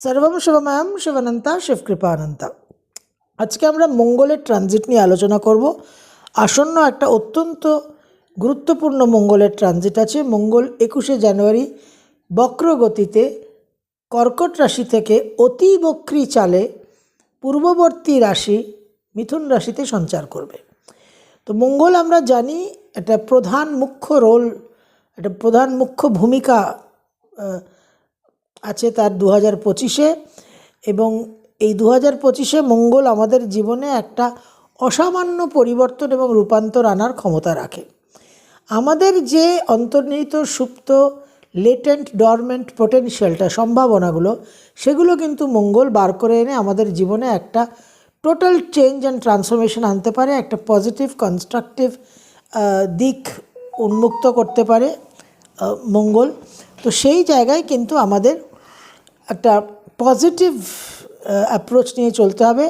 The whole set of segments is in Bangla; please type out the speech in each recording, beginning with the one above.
সর্বম শিবময়ম শিবানন্তা শিবকৃপানন্তা। আজকে আমরা মঙ্গলের ট্রানজিট নিয়ে আলোচনা করব। আসন্ন একটা অত্যন্ত গুরুত্বপূর্ণ মঙ্গলের ট্রানজিট আছে। মঙ্গল একুশে জানুয়ারি বক্রগতিতে কর্কট রাশি থেকে অতি বক্রী চালে পূর্ববর্তী রাশি মিথুন রাশিতে সঞ্চার করবে। তো মঙ্গল আমরা জানি একটা প্রধান মুখ্য রোল একটা প্রধান মুখ্য ভূমিকা আছে তার দু হাজার পঁচিশে এবং এই দু হাজার পঁচিশে মঙ্গল আমাদের জীবনে একটা অসামান্য পরিবর্তন এবং রূপান্তর আনার ক্ষমতা রাখে। আমাদের যে অন্তর্নিহিত সুপ্ত লেটেন্ট ডরমেন্ট পোটেনশিয়ালটা সম্ভাবনাগুলো, সেগুলো কিন্তু মঙ্গল বার করে এনে আমাদের জীবনে একটা টোটাল চেঞ্জ অ্যান্ড ট্রান্সফরমেশন আনতে পারে, একটা পজিটিভ কনস্ট্রাকটিভ দিক উন্মুক্ত করতে পারে মঙ্গল। তো সেই জায়গায় কিন্তু আমাদের একটা পজিটিভ অ্যাপ্রোচ নিয়ে চলতে হবে।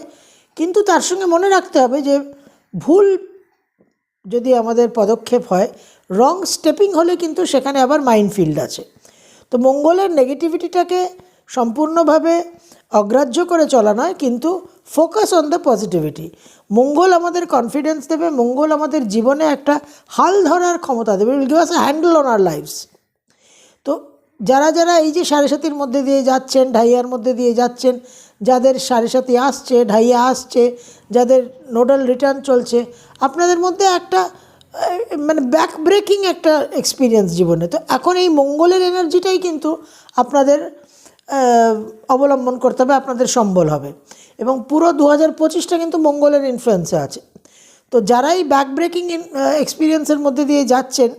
কিন্তু তার সঙ্গে মনে রাখতে হবে যে, ভুল যদি আমাদের পদক্ষেপ হয় রং স্টেপিং হলে কিন্তু সেখানে আবার মাইন্ডফিল্ড আছে। তো মঙ্গলের নেগেটিভিটিটাকে সম্পূর্ণভাবে অগ্রাহ্য করে চলা নয়, কিন্তু focus on the positivity Mangal আমাদের কনফিডেন্স দেবে, মঙ্গল আমাদের জীবনে একটা হাল ধরার ক্ষমতা দেবে। Will give us handle on our life's যারা যারা এই যে সাড়ে সাতির মধ্যে দিয়ে যাচ্ছেন, ঢাইয়ার মধ্যে দিয়ে যাচ্ছেন, যাদের সাড়ে সাতি আসছে, ঢাইয়া আসছে, যাদের নোডাল রিটার্ন চলছে, আপনাদের মধ্যে একটা মানে ব্যাক ব্রেকিং একটা এক্সপিরিয়েন্স জীবনে। তো এখন এই মঙ্গলের এনার্জিটাই কিন্তু আপনাদের অবলম্বন করতে হবে, আপনাদের সম্বল হবে। এবং পুরো দু হাজার পঁচিশটা কিন্তু মঙ্গলের ইনফ্লুয়েন্সে আছে। তো যারাই ব্যাক ব্রেকিং এক্সপিরিয়েন্সের মধ্যে দিয়ে যাচ্ছেন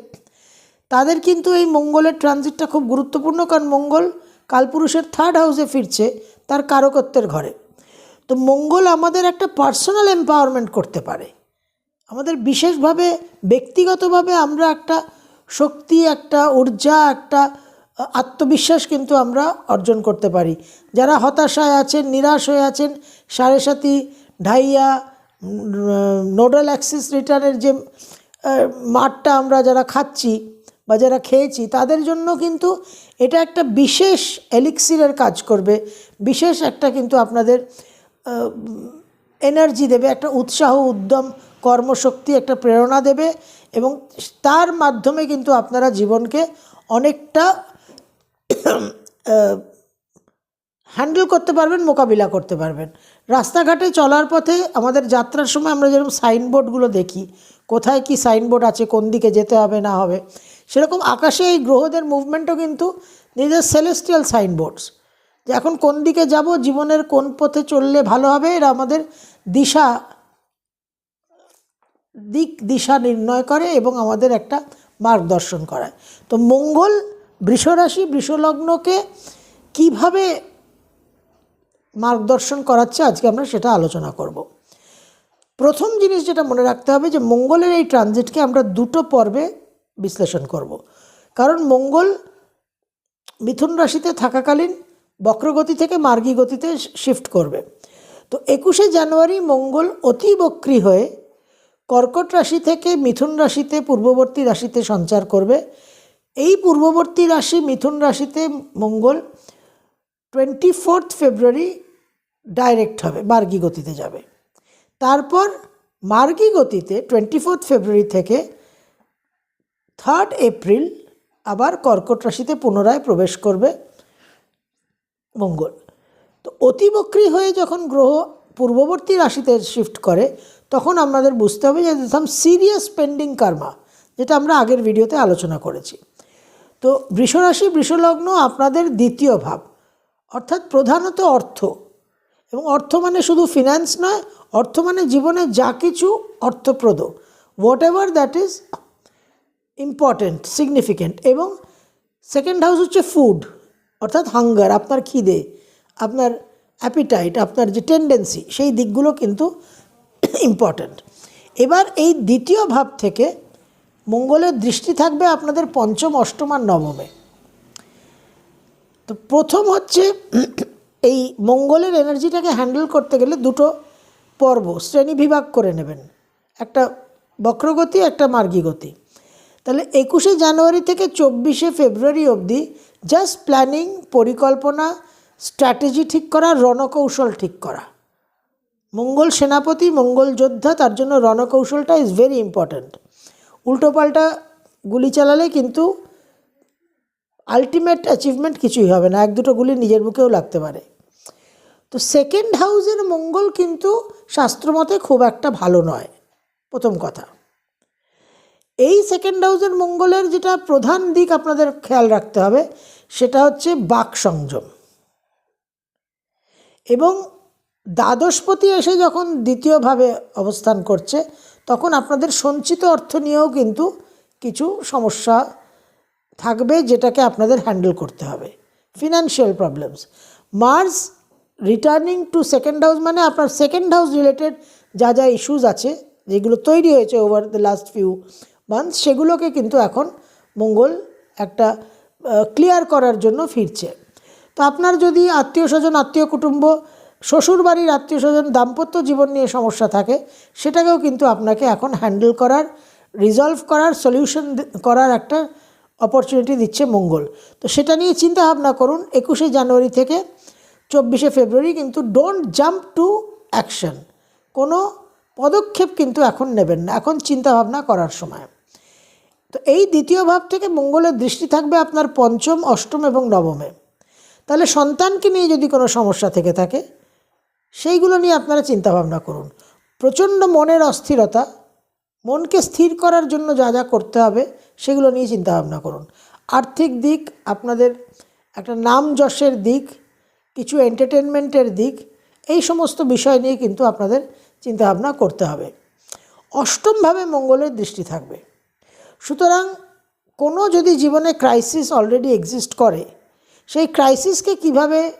তাদের কিন্তু এই মঙ্গলের ট্রানজিটটা খুব গুরুত্বপূর্ণ, কারণ মঙ্গল কালপুরুষের থার্ড হাউসে ফিরছে, তার কারকত্বের ঘরে। তো মঙ্গল আমাদের একটা পার্সোনাল এম্পাওয়ারমেন্ট করতে পারে। আমাদের বিশেষভাবে, ব্যক্তিগতভাবে আমরা একটা শক্তি, একটা ঊর্জা, একটা আত্মবিশ্বাস কিন্তু আমরা অর্জন করতে পারি। যারা হতাশায় আছেন, নিরাশ হয়ে আছেন, সাড়ে সাথী ঢাইয়া নোডাল অ্যাক্সিস রিটার্নের যে মাঠটা আমরা যারা খাচ্ছি বা যারা খেয়েছি, তাদের জন্য কিন্তু এটা একটা বিশেষ এলিক্সিরের কাজ করবে, বিশেষ একটা কিন্তু আপনাদের এনার্জি দেবে, একটা উৎসাহ, উদ্যম, কর্মশক্তি, একটা প্রেরণা দেবে এবং তার মাধ্যমে কিন্তু আপনারা জীবনকে অনেকটা হ্যান্ডেল করতে পারবেন, মোকাবিলা করতে পারবেন। রাস্তাঘাটে চলার পথে আমাদের যাত্রার সময় আমরা যেরকম সাইনবোর্ডগুলো দেখি, কোথায় কি সাইনবোর্ড আছে, কোন দিকে যেতে হবে, না হবে, সেরকম আকাশে এই গ্রহদের মুভমেন্টও কিন্তু নিজের সেলেস্টিয়াল সাইনবোর্ডস যে এখন কোন দিকে যাব, জীবনের কোন পথে চললে ভালো হবে, এরা আমাদের দিশা, দিক দিশা নির্ণয় করে এবং আমাদের একটা মার্গদর্শন করায়। তো মঙ্গল বৃষরাশি, বৃষলগ্নকে কীভাবে মার্গদর্শন করাচ্ছে, আজকে আমরা সেটা আলোচনা করব। প্রথম জিনিস যেটা মনে রাখতে হবে যে, মঙ্গলের এই ট্রানজিটকে আমরা দুটো পর্বে বিশ্লেষণ করব। কারণ মঙ্গল মিথুন রাশিতে থাকাকালীন বক্রগতি থেকে মার্গী গতিতে শিফট করবে। তো একুশে জানুয়ারি মঙ্গল অতি বক্রী হয়ে কর্কট রাশি থেকে মিথুন রাশিতে পূর্ববর্তী রাশিতে সঞ্চার করবে। এই পূর্ববর্তী রাশি মিথুন রাশিতে Mangal twenty fourth February direct হবে, মার্গী গতিতে যাবে। তারপর মার্গী গতিতে টোয়েন্টি ফোর্থ ফেব্রুয়ারি থেকে থার্ড এপ্রিল আবার কর্কট রাশিতে পুনরায় প্রবেশ করবে মঙ্গল। তো অতিবক্রী হয়ে যখন গ্রহ পূর্ববর্তী রাশিতে শিফট করে, তখন আমাদের বুঝতে হবে যে সাম সিরিয়াস পেন্ডিং কার্মা যেটা আমরা আগের ভিডিওতে আলোচনা করেছি। তো বৃষরাশি, বৃষলগ্ন আপনাদের দ্বিতীয় ভাব অর্থাৎ প্রধানত অর্থ। এবং অর্থ মানে শুধু ফিনান্স নয়, অর্থ মানে জীবনে যা কিছু অর্থপ্রদ। Whatever that is important significant এবং সেকেন্ড হাউস হচ্ছে ফুড অর্থাৎ হাঙ্গার আপনার খিদে, আপনার অ্যাপিটাইট আপনার যে টেন্ডেন্সি সেই দিকগুলো কিন্তু ইম্পর্ট্যান্ট এবার এই দ্বিতীয় ভাব থেকে মঙ্গলের দৃষ্টি থাকবে আপনাদের পঞ্চম, অষ্টম আর নবমে। তো প্রথম হচ্ছে এই মঙ্গলের এনার্জিটাকে হ্যান্ডেল করতে গেলে দুটো পর্ব শ্রেণি বিভাগ করে নেবেন। একটা বক্রগতি, একটা মার্গী গতি তাহলে একুশে জানুয়ারি থেকে চব্বিশে ফেব্রুয়ারি অবধি জাস্ট প্ল্যানিং পরিকল্পনা স্ট্র্যাটেজি ঠিক করা, রণকৌশল ঠিক করা। মঙ্গল সেনাপতি, মঙ্গল যোদ্ধা, তার জন্য রণকৌশলটা ইজ ভেরি ইম্পর্ট্যান্ট উল্টোপাল্টা গুলি চালালে কিন্তু আলটিমেট অ্যাচিভমেন্ট কিছুই হবে না, এক দুটো গুলি নিজের বুকেও লাগতে পারে। তো সেকেন্ড হাউসের মঙ্গল কিন্তু শাস্ত্রমতে খুব একটা ভালো নয়, প্রথম কথা। এই সেকেন্ড হাউসের মঙ্গলের যেটা প্রধান দিক আপনাদের খেয়াল রাখতে হবে, সেটা হচ্ছে বাক সংযম। এবং দ্বাদশপতি এসে যখন দ্বিতীয়ভাবে অবস্থান করছে, তখন আপনাদের সঞ্চিত অর্থ নিয়েও কিন্তু কিছু সমস্যা থাকবে যেটাকে আপনাদের হ্যান্ডেল করতে হবে। Financial problems Mars returning to second house মানে আপনার সেকেন্ড হাউস রিলেটেড যা যা ইস্যুস আছে, যেগুলো তৈরি হয়েছে over the last few months সেগুলোকে কিন্তু এখন মঙ্গল একটা ক্লিয়ার করার জন্য ফিরছে। তো আপনার যদি আত্মীয় স্বজন, আত্মীয় কুটুম্ব শ্বশুর বাড়ির আত্মীয় স্বজন দাম্পত্য জীবন নিয়ে সমস্যা থাকে, সেটাকেও কিন্তু আপনাকে এখন হ্যান্ডেল করার রিজলভ করার সলিউশন করার একটা অপরচুনিটি দিচ্ছে মঙ্গল। তো সেটা নিয়ে চিন্তা ভাবনা করুন, একুশে জানুয়ারি থেকে চব্বিশে ফেব্রুয়ারি কিন্তু ডোন্ট জাম্প টু অ্যাকশন কোনো পদক্ষেপ কিন্তু এখন নেবেন না, এখন চিন্তা ভাবনা করার সময়। তো এই দ্বিতীয় ভাব থেকে মঙ্গলের দৃষ্টি থাকবে আপনার পঞ্চম, অষ্টম এবং নবমে। তাহলে সন্তানকে নিয়ে যদি কোনো সমস্যা থেকে থাকে, সেইগুলো নিয়ে আপনারা চিন্তা ভাবনা করুন। প্রচণ্ড মনের অস্থিরতা মনকে স্থির করার জন্য যা যা করতে হবে সেগুলো নিয়ে চিন্তা ভাবনা করুন। আর্থিক দিক, আপনাদের একটা নাম যশের দিক, কিছু এন্টারটেনমেন্টের দিক, এই সমস্ত বিষয় নিয়ে কিন্তু আপনাদের চিন্তাভাবনা করতে হবে। অষ্টমভাবে মঙ্গলের দৃষ্টি থাকবে। সুতরাং কোনো যদি জীবনে ক্রাইসিস অলরেডি এক্সিস্ট করে, সেই ক্রাইসিসকে কীভাবে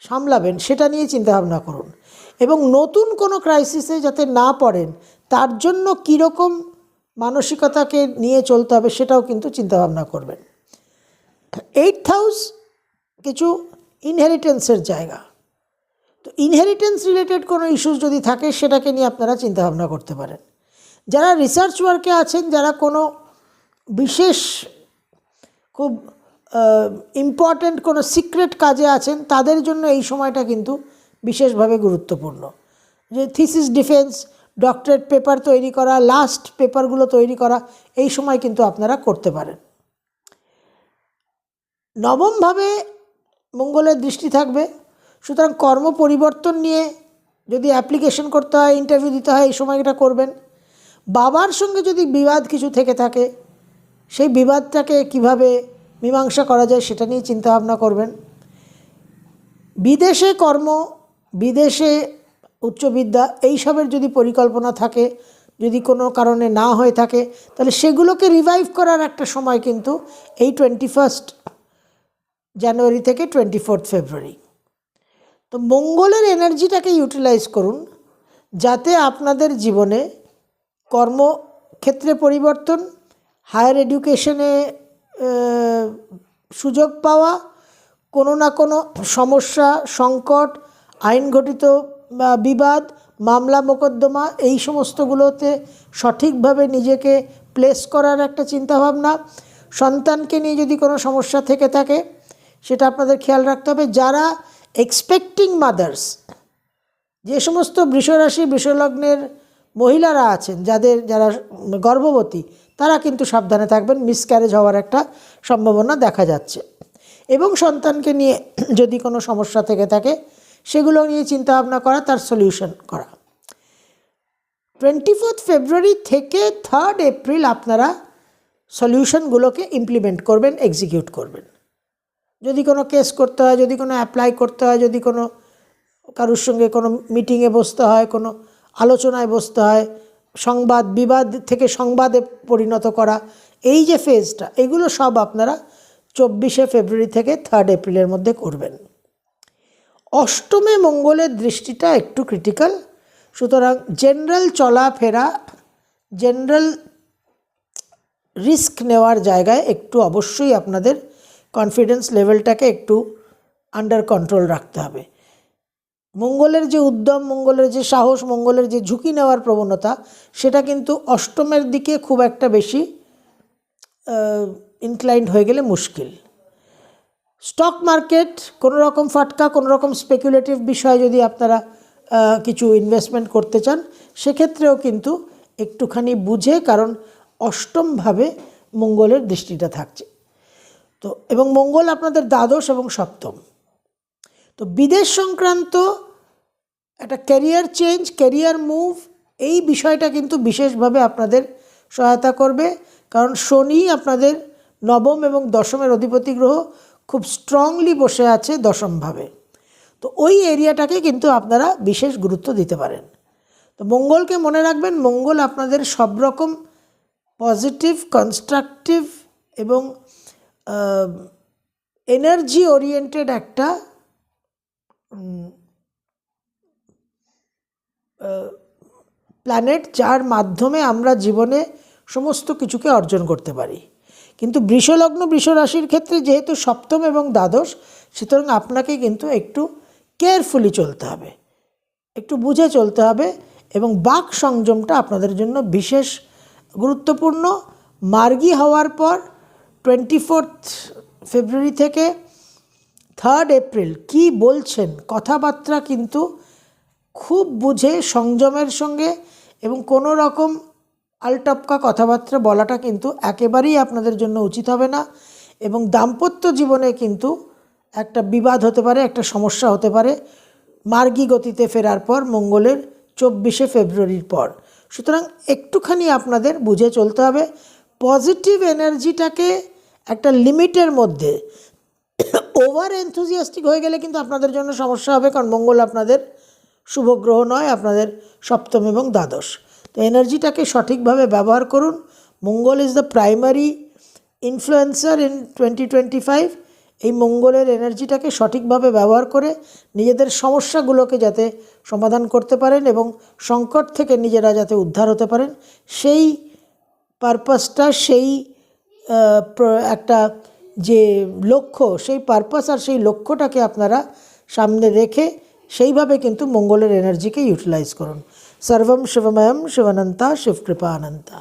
সামলাবেন সেটা নিয়ে চিন্তাভাবনা করুন। এবং নতুন কোনো ক্রাইসিসে যাতে না পড়েন তার জন্য কীরকম মানসিকতাকে নিয়ে চলতে হবে সেটাও কিন্তু চিন্তাভাবনা করবেন। এইট হাউস কিছু ইনহেরিটেন্সের জায়গা। তো ইনহেরিটেন্স রিলেটেড কোনো ইস্যুস যদি থাকে সেটাকে নিয়ে আপনারা চিন্তাভাবনা করতে পারেন। যারা রিসার্চ ওয়ার্কে আছেন, যারা কোনো বিশেষ খুব ইম্পর্ট্যান্ট কোনো সিক্রেট কাজে আছেন, তাদের জন্য এই সময়টা কিন্তু বিশেষভাবে গুরুত্বপূর্ণ। যে থিসিস ডিফেন্স ডক্টরেট পেপার তৈরি করা লাস্ট পেপারগুলো তৈরি করা, এই সময় কিন্তু আপনারা করতে পারেন। নবমভাবে মঙ্গলের দৃষ্টি থাকবে। সুতরাং কর্ম পরিবর্তন নিয়ে যদি অ্যাপ্লিকেশন করতে হয় ইন্টারভিউ দিতে হয়, এই সময় এটা করবেন। বাবার সঙ্গে যদি বিবাদ কিছু থেকে থাকে, সেই বিবাদটাকে কীভাবে মীমাংসা করা যায় সেটা নিয়ে চিন্তাভাবনা করবেন। বিদেশে কর্ম, বিদেশে উচ্চবিদ্যা এইসবের যদি পরিকল্পনা থাকে, যদি কোনো কারণে না হয়ে থাকে, তাহলে সেগুলোকে রিভাইভ করার একটা সময় কিন্তু এই টোয়েন্টি ফার্স্ট জানুয়ারি থেকে টোয়েন্টি ফোর্থ ফেব্রুয়ারি তো মঙ্গলের এনার্জিটাকে ইউটিলাইজ করুন, যাতে আপনাদের জীবনে কর্মক্ষেত্রে পরিবর্তন হায়ার এডুকেশনে সুযোগ পাওয়া, কোনো না কোনো সমস্যা, সংকট, আইনঘটিত বিবাদ, মামলা, মোকদ্দমা এই সমস্তগুলোতে সঠিকভাবে নিজেকে প্লেস করার একটা চিন্তাভাবনা। সন্তানকে নিয়ে যদি কোনো সমস্যা থেকে থাকে, সেটা আপনাদের খেয়াল রাখতে হবে। যারা এক্সপেক্টিং মাদার্স যে সমস্ত বৃষরাশি, বৃষলগ্নের মহিলারা আছেন, যাদের যারা গর্ভবতী, তারা কিন্তু সাবধানে থাকবেন। মিসক্যারেজ হওয়ার একটা সম্ভাবনা দেখা যাচ্ছে। এবং সন্তানকে নিয়ে যদি কোনো সমস্যা থেকে থাকে সেগুলো নিয়ে চিন্তাভাবনা করা, তার সলিউশন করা। টোয়েন্টি ফোর্থ ফেব্রুয়ারি থেকে থার্ড এপ্রিল আপনারা সলিউশনগুলোকে ইমপ্লিমেন্ট করবেন এক্সিকিউট করবেন। যদি কোনো কেস করতে হয়, যদি কোনো অ্যাপ্লাই করতে হয়, যদি কোনো কারোর সঙ্গে কোনো মিটিংয়ে বসতে হয়, কোনো আলোচনায় বসতে হয়, সংবাদ বিবাদ থেকে সংবাদে পরিণত করা, এই যে ফেজটা এগুলো সব আপনারা চব্বিশে ফেব্রুয়ারি থেকে থার্ড এপ্রিলের মধ্যে করবেন। অষ্টমে মঙ্গলের দৃষ্টিটা একটু ক্রিটিক্যাল সুতরাং জেনারেল চলাফেরা জেনারেল রিস্ক নেওয়ার জায়গায় একটু অবশ্যই আপনাদের কনফিডেন্স লেভেলটাকে একটু আন্ডার কন্ট্রোল রাখতে হবে। মঙ্গলের যে উদ্যম, মঙ্গলের যে সাহস, মঙ্গলের যে ঝুঁকি নেওয়ার প্রবণতা, সেটা কিন্তু অষ্টমের দিকে খুব একটা বেশি ইনক্লাইন্ড হয়ে গেলে মুশকিল। স্টক মার্কেট, কোনো রকম ফাটকা, কোনো রকম স্পেকুলেটিভ বিষয়ে যদি আপনারা কিছু ইনভেস্টমেন্ট করতে চান, সেক্ষেত্রেও কিন্তু একটুখানি বুঝে, কারণ অষ্টমভাবে মঙ্গলের দৃষ্টিটা থাকছে। তো, এবং মঙ্গল আপনাদের দ্বাদশ এবং সপ্তম। তো বিদেশ সংক্রান্ত একটা ক্যারিয়ার চেঞ্জ ক্যারিয়ার মুভ এই বিষয়টা কিন্তু বিশেষভাবে আপনাদের সহায়তা করবে। কারণ শনি আপনাদের নবম এবং দশমের অধিপতি গ্রহ খুব স্ট্রংলি বসে আছে দশমভাবে। তো ওই এরিয়াটাকে কিন্তু আপনারা বিশেষ গুরুত্ব দিতে পারেন। তো মঙ্গলকে মনে রাখবেন, মঙ্গল আপনাদের সব রকম পজিটিভ কনস্ট্রাকটিভ এবং এনার্জি ওরিয়েন্টেড একটা প্ল্যানেট যার মাধ্যমে আমরা জীবনে সমস্ত কিছুকে অর্জন করতে পারি। কিন্তু বৃষলগ্ন বৃষ রাশির ক্ষেত্রে যেহেতু সপ্তম এবং দ্বাদশ, সুতরাং আপনাকে কিন্তু একটু কেয়ারফুলি চলতে হবে। একটু বুঝে চলতে হবে এবং বাক সংযমটা আপনাদের জন্য বিশেষ গুরুত্বপূর্ণ। মার্গী হওয়ার পর টোয়েন্টি ফোর্থ ফেব্রুয়ারি থেকে থার্ড এপ্রিল কি বলছেন? কথাবার্তা কিন্তু খুব বুঝে, সংযমের সঙ্গে এবং কোনো রকম আলটপকা কথাবার্তা বলাটা কিন্তু একেবারেই আপনাদের জন্য উচিত হবে না এবং দাম্পত্য জীবনে কিন্তু একটা বিবাদ হতে পারে, একটা সমস্যা হতে পারে। মার্গী গতিতে ফেরার পর মঙ্গলের চব্বিশে ফেব্রুয়ারির পর। সুতরাং একটুখানি আপনাদের বুঝে চলতে হবে, পজিটিভ এনার্জিটাকে একটা লিমিটের মধ্যে ওভার এনথুজিয়াস্টিক হয়ে গেলে কিন্তু আপনাদের জন্য সমস্যা হবে, কারণ মঙ্গল আপনাদের শুভগ্রহ নয়, আপনাদের সপ্তম এবং দ্বাদশ। তো এনার্জিটাকে সঠিকভাবে ব্যবহার করুন। Mangal is the primary influencer in twenty twenty five এই মঙ্গলের এনার্জিটাকে সঠিকভাবে ব্যবহার করে নিজেদের সমস্যাগুলোকে যাতে সমাধান করতে পারেন এবং সংকট থেকে নিজেরা যাতে উদ্ধার হতে পারেন। সেই পারপাসটা সেই একটা যে লক্ষ্য, সেই পারপাস আর সেই লক্ষ্যটাকে আপনারা সামনে রেখে সেইভাবে কিন্তু মঙ্গলের এনার্জিকে ইউটিলাইজ করুন। সর্বম শিবময়ম শিবানন্তা শিবকৃপা অনন্তা